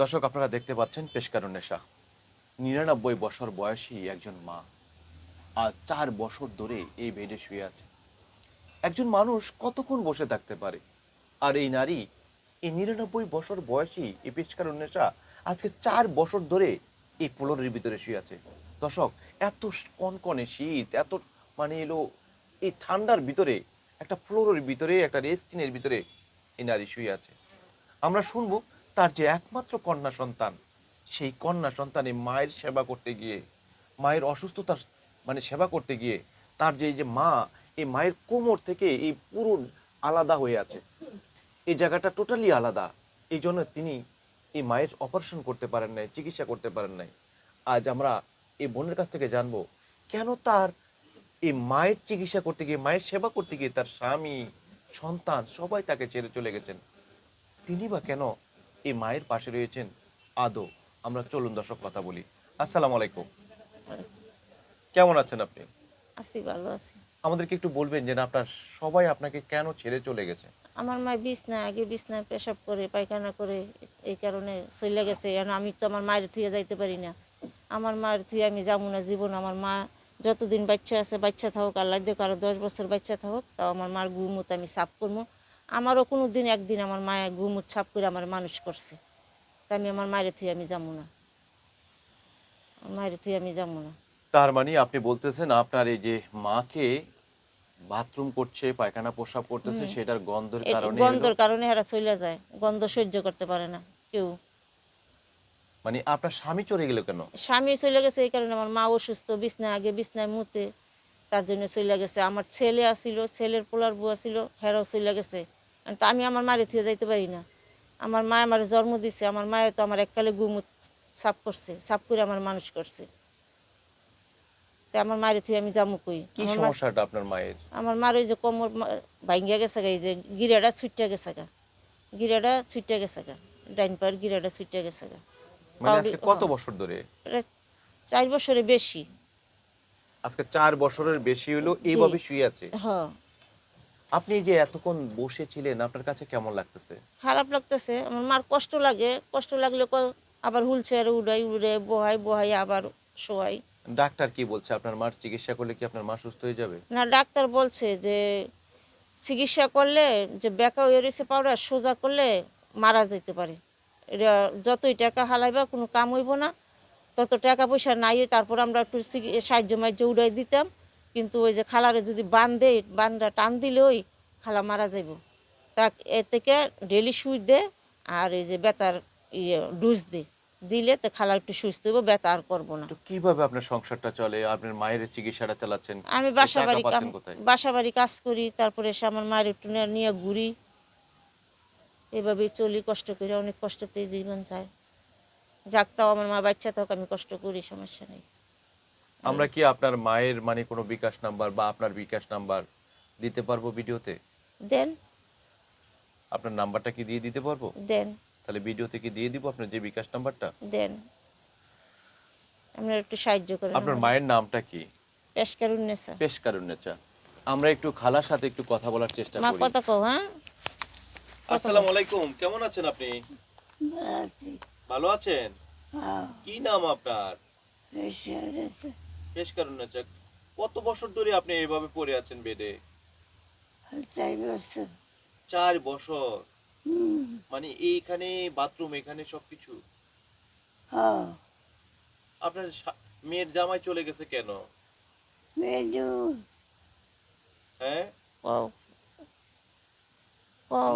দর্শক, আপনারা দেখতে পাচ্ছেন পেশকারুন্নেশা নিরানব্বই বছর বয়সী একজন মা আর চার বছর ধরে এই বেডে শুয়ে আছে। একজন মানুষ কতক্ষণ বসে থাকতে পারে? আর এই নারী, এই নিরানব্বই বছর বয়সী এই পেশকারুন্নেশা আজকে চার বছর ধরে এই ফ্লোরের ভিতরে শুয়ে আছে। দর্শক, এত কনকনে শীত, এত মানে এলো এই ঠান্ডার ভিতরে, একটা ফ্লোরের ভিতরে, একটা রেস্টিনের ভিতরে এই নারী শুয়ে আছে। আমরা শুনব তার যে একমাত্র কন্যা সন্তান, সেই কন্যা সন্তান মায়ের সেবা করতে গিয়ে, মায়ের অসুস্থতার মানে সেবা করতে গিয়ে, তার যে যে মা, এই মায়ের কোমর থেকে এই পুরো আলাদা হয়ে আছে। এই জায়গাটা টোটালি আলাদা। এই জন্য তিনি এই মায়ের অপারেশন করতে পারেন নাই, চিকিৎসা করতে পারেন নাই। আজ আমরা এই বোনের কাছ থেকে জানব, কেন তার এই মায়ের চিকিৎসা করতে গিয়ে, মায়ের সেবা করতে গিয়ে তার স্বামী, সন্তান সবাই তাকে ছেড়ে চলে গেছেন? তিনি বা কেন এই মায়ের পাশে রয়েছেন আদৌ। আমরা চলুন দর্শক কথা বলি। আসসালামু আলাইকুম। কেমন আছেন আপনি? আছি ভালো আছি। আমাদেরকে একটু বলবেন যে না আপনার সবাই আপনাকে কেন ছেড়ে চলে গেছে? আমার মা বিছনায় আগে বিছনায় পেশাব করে পায়খানা করে এই কারণে চলে গেছে। এখন আমি তো আমার মায়ের থুয়ে যাইতে পারি না। আমার মায়ের থুয়ে আমি যাব না জীবন। আমার মা যতদিন বাচ্চা আছে বাচ্চা থাকুক আল্লাহ দেখ আরও দশ বছর বাচ্চা থাকুক তাও আমার মার গুমুত আমি সাফ করব। আমারও কোনো দিন একদিন আমার মায়ের গুমুত সাফ করে আমার মানুষ করছে। তা আমি আমার মায়ের থুয়ে আমি যাব না। মায়ের থুয়ে আমি যাব না। তার মানে আপনি বলতেছেন আপনার এই যে মাকে বাথরুম করছে পায়খানা প্রসাব করতেছে সেটার গন্ধের কারণে গন্ধর কারণে এরা চলে যায়। গন্ধ সহ্য করতে পারে না কেউ। মানে আপনার স্বামী চলে গেল কেন? স্বামী চলে গেছে এই কারণে আমার মা অসুস্থ বিছনায় আগে বিছনায় মুতে তার জন্য চলে গেছে। আমার ছেলে আসিল ছেলের পোলার বুয়া ছিল হেরাও চলে গেছে। তা আমি আমার মারে থুয়ে যাইতে পারি না। আমার মা আমার জন্ম দিছে আমার মায়ের তো আমার এককালে গুমুত সাফ করছে সাফ করে আমার মানুষ করছে। তা আমার মারে থুয়ে আমি জামু কই? কি সমস্যাটা আপনার মায়ের? আমার মার ওই যে কোমর ভাঙ্গিয়া গেছে গা এই যে গিরাটা ছুটটা গেছে গা। গিরাটা ছুটটা গেছে গা ডাইন পায়ের গিরাটা ছুটটা গেছে গা। মানে কত হ্যাঁ। বছর ধরে? চার বছরের বেশি। আজকে চার বছরের বেশি হলো এইভাবে শুয়ে আছে? হ্যাঁ। আপনি যে এতক্ষণ বসে ছিলেন আপনার কাছে কেমন লাগতেছে? খারাপ লাগতেছে। আমার মার কষ্ট লাগে। কষ্ট লাগলে ক- আবার হুল ছেড়ে উড়াই উড়ে বহাই বহাই আবার শোয়াই। ডাক্তার কি বলছে? আপনার মার চিকিৎসা করলে কি আপনার মা সুস্থ হয়ে যাবে? না ডাক্তার বলছে যে চিকিৎসা করলে যে বেকা হয়ে রয়েছে পাউডার সোজা করলে মারা যেতে পারে। এটা যতই টাকা হালাইবা কোনো কাম হইব না। তত টাকা পয়সা নাই তারপর আমরা একটু চিকি- সাহায্য মাহ্য উড়াই দিতাম। কিন্তু ওই যে খালারে যদি বান দেয় বানটা টান দিলে ওই খালা মারা যাইব। তা এ থেকে ডেলি সুই দে আর এই যে বেতার ইয়ে ডুজ দে। দিলে তো খালা একটু সুস্থ হইব বেতা আর করব না। কীভাবে আপনার সংসারটা চলে? আপনার মায়ের চিকিৎসাটা চালাচ্ছেন? আমি বাসা বাড়ি বাসা বাড়ি কাজ করি তারপরে এসে আমার মায়ের একটু নিয়ে- ঘুরি। এভাবেই চলি কষ্ট করে অনেক কষ্টতেই জীবন যায়। যাক তাও আমার মা বাচ্চা থাক আমি কষ্ট করি সমস্যা নেই। আমরা কি আপনার মায়ের মানে কোনো বিকাশ নাম্বার বা আপনার বিকাশ নাম্বার দিতে পারব ভিডিওতে? দেন। আপনার নাম্বারটা কি দিয়ে দিতে পারব? দেন। তাহলে ভিডিওতে কি দিয়ে দিব আপনার যে বিকাশ নাম্বারটা? দেন। আপনারা একটু সাহায্য করেন আপনার মায়ের নামটা কি? পেশকার উন্নেসা পেশ কারুন্নেচা আমরা একটু খালার সাথে একটু কথা বলার চেষ্টা করি। মা কথা কও হ্যাঁ? আসসালামু আলাইকুম কেমন আছেন আপনি? ভালো আছেন? হ্যাঁ। কি নাম আপনার? কত বছর ধরে আপনি এইভাবে পড়ে আছেন বেডে? চার বছর। চার বছর? মানে এইখানে বাথরুম এখানে সবকিছু? হ্যাঁ। আপনার মেয়ের জামাই চলে গেছে কেন? হ্যাঁ?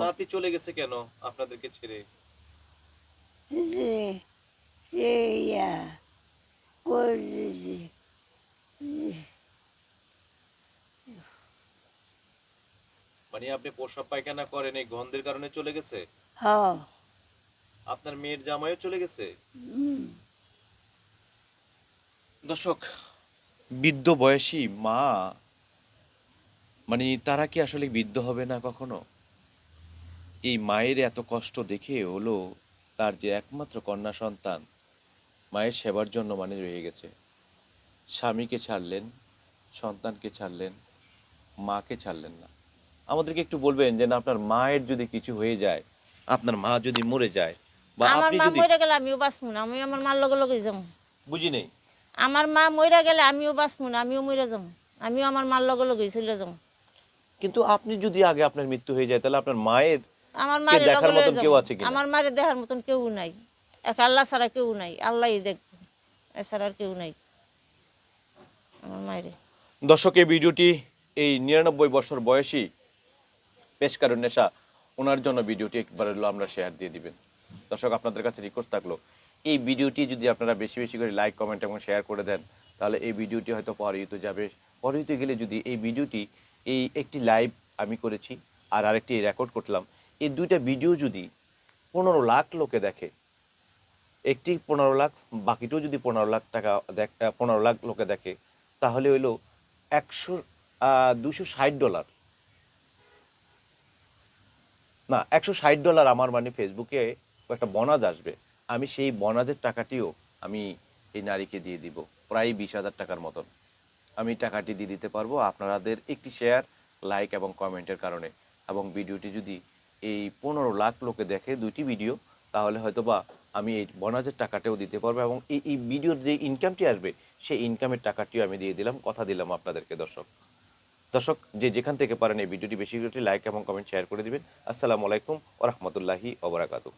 নাতি চলে গেছে কেন আপনাদেরকে ছেড়ে? ইয়া মানে আপনি প্রসাব পায়খানা করেন এই গন্ধের কারণে চলে গেছে? হ্যাঁ। আপনার মেয়ের জামাইও চলে গেছে? দর্শক বৃদ্ধ বয়সী মা মানে তারা কি আসলে বৃদ্ধ হবে না কখনো? এই মায়ের এত কষ্ট দেখে হলো তার যে একমাত্র কন্যা সন্তান মায়ের সেবার জন্য মানে রয়ে গেছে। স্বামীকে ছাড়লেন সন্তানকে ছাড়লেন মাকে ছাড়লেন না। আমাদেরকে একটু বলবেন যে না আপনার মায়ের যদি কিছু হয়ে যায় আপনার মা যদি মরে যায় বা আমার আপনি মা যদি মরে গেলে আমিও বাঁচবো না আমি আমার মার লগে লগে যাব। বুঝি নেই? আমার মা মরে গেলে আমিও বাঁচবো না আমিও মরে যাব আমিও আমার মার লগে লগে চলে যাব। কিন্তু আপনি যদি আগে আপনার মৃত্যু হয়ে যায় তাহলে আপনার মায়ের আমার মায়ের দেখার লগে লগে মতন কেউ যাব। আছে কিনা? আমার মায়ের দেখার মতন কেউ নাই। এক আল্লাহ ছাড়া কেউ নাই আল্লাহই দেখব। এছাড়া আর কেউ নাই। আমার মায়ের। দর্শক এই ভিডিওটি এই নিরানব্বই বছর বয়সী পেশকারুন নেশা, ওনার জন্য ভিডিওটি একবার হলো আমরা শেয়ার দিয়ে দিবেন। দর্শক, আপনাদের কাছে রিকোয়েস্ট থাকল, এই ভিডিওটি যদি আপনারা বেশি বেশি করে লাইক কমেন্ট এবং শেয়ার করে দেন, তাহলে এই ভিডিওটি হয়তো পরিহিত যাবে। পরিহিত গেলে যদি এই ভিডিওটি, এই একটি লাইভ আমি করেছি আর আরেকটি রেকর্ড করলাম, এই দুইটা ভিডিও যদি পনেরো লাখ লোকে দেখে, একটি পনেরো লাখ, বাকিটাও যদি পনেরো লাখ টাকা দেখ পনেরো লাখ লোকে দেখে, তাহলে হইল একশো দুশো ষাট ডলার না, একশো ষাট ডলার আমার মানে ফেসবুকে একটা বনাজ আসবে। আমি সেই বনাজের টাকাটিও আমি এই নারীকে দিয়ে দিব, প্রায় বিশ হাজার টাকার মতন। আমি টাকাটি দিয়ে দিতে পারব আপনাদের একটি শেয়ার লাইক এবং কমেন্টের কারণে। এবং ভিডিওটি যদি এই পনেরো লাখ লোকে দেখে দুটি ভিডিও তাহলে হয়তোবা আমি এই বনাজের টাকাটাও দিতে পারব এবং এই ভিডিওর যে ইনকামটি আসবে, সেই ইনকামের টাকাটিও আমি দিয়ে দিলাম, কথা দিলাম আপনাদেরকে, দর্শক। দর্শক, যে যেখান থেকে পারেন এই ভিডিওটি বেশি লাইক এবং কমেন্ট শেয়ার করে দিবেন। আসসালামু আলাইকুম ওরহমতুল্লাহি ওবরাকাতু